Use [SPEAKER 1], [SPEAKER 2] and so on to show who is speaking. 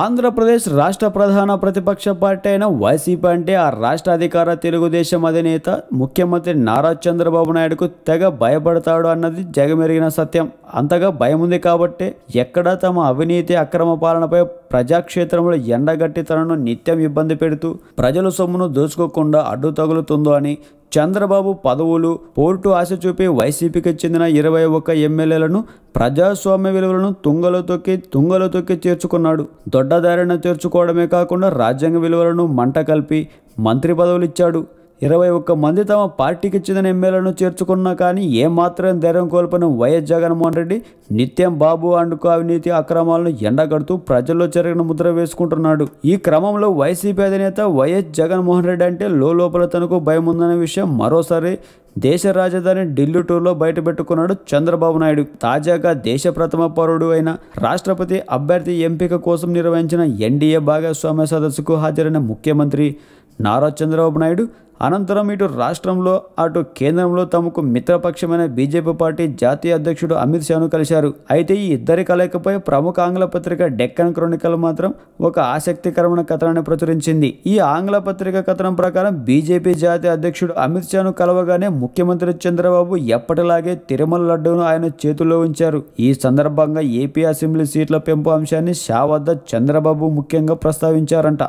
[SPEAKER 1] ఆంధ్రప్రదేశ్ రాష్ట్ర ప్రధాన ప్రతిపక్ష పార్టీ అయిన వైసీపీ అంటే ఆ రాష్ట్ర అధికార తెలుగుదేశం అధినేత ముఖ్యమంత్రి నారా చంద్రబాబు నాయుడుకు తెగ భయపడతాడు అన్నది జగమెరిగిన సత్యం. అంతగా భయం ఉంది కాబట్టే ఎక్కడ తమ అవినీతి అక్రమ పాలనపై ప్రజాక్షేత్రంలో ఎండగట్టి తనను నిత్యం ఇబ్బంది పెడుతూ ప్రజల సొమ్మును దోచుకోకుండా అడ్డు తగులుతుందో అని చంద్రబాబు పదవులు పోర్టు ఆశ చూపి వైసీపీకి చెందిన ఇరవై ఒక్క ఎమ్మెల్యేలను ప్రజాస్వామ్య విలువలను తుంగలో తొక్కి తుంగలో తొక్కి చేర్చుకున్నాడు దొడ్డదారిన చేర్చుకోవడమే కాకుండా రాజ్యాంగ విలువలను మంట కలిపి మంత్రి పదవులు ఇచ్చాడు ఇరవై ఒక్క మంది తమ పార్టీకి చెందిన ఎమ్మెల్యేలను చేర్చుకున్నా కానీ ఏమాత్రం ధైర్యం కోల్పోయిన వైఎస్ జగన్మోహన్ రెడ్డి నిత్యం బాబు అండుకు అవినీతి అక్రమాలను ఎండగడుతూ ప్రజల్లో జరిగిన ముద్ర వేసుకుంటున్నాడు. ఈ క్రమంలో వైసీపీ అధినేత వైఎస్ జగన్మోహన్ రెడ్డి అంటే లోపల తనకు భయం ఉందనే విషయం మరోసారి దేశ రాజధాని ఢిల్లీ టూర్లో బయటపెట్టుకున్నాడు చంద్రబాబు నాయుడు. తాజాగా దేశ ప్రథమ పౌరుడు అయిన రాష్ట్రపతి అభ్యర్థి ఎంపిక కోసం నిర్వహించిన ఎన్డీఏ భాగస్వామ్య సదస్సుకు హాజరైన ముఖ్యమంత్రి నారా చంద్రబాబు నాయుడు అనంతరం ఇటు రాష్ట్రంలో అటు కేంద్రంలో తమకు మిత్రపక్షమైన బీజేపీ పార్టీ జాతీయ అధ్యక్షుడు అమిత్ షాను కలిశారు. అయితే ఈ ఇద్దరి కలయికపై ప్రముఖ ఆంగ్ల పత్రిక డెక్కన్ క్రోనికల్ మాత్రం ఒక ఆసక్తికరమైన కథనాన్ని ప్రచురించింది. ఈ ఆంగ్ల పత్రిక కథనం ప్రకారం బీజేపీ జాతీయ అధ్యక్షుడు అమిత్ షాను కలవగానే ముఖ్యమంత్రి చంద్రబాబు ఎప్పటిలాగే తిరుమల లడ్డూను ఆయన చేతుల్లో ఉంచారు. ఈ సందర్భంగా ఏపీ అసెంబ్లీ సీట్ల పెంపు అంశాన్ని షా వద్ద చంద్రబాబు ముఖ్యంగా ప్రస్తావించారంట.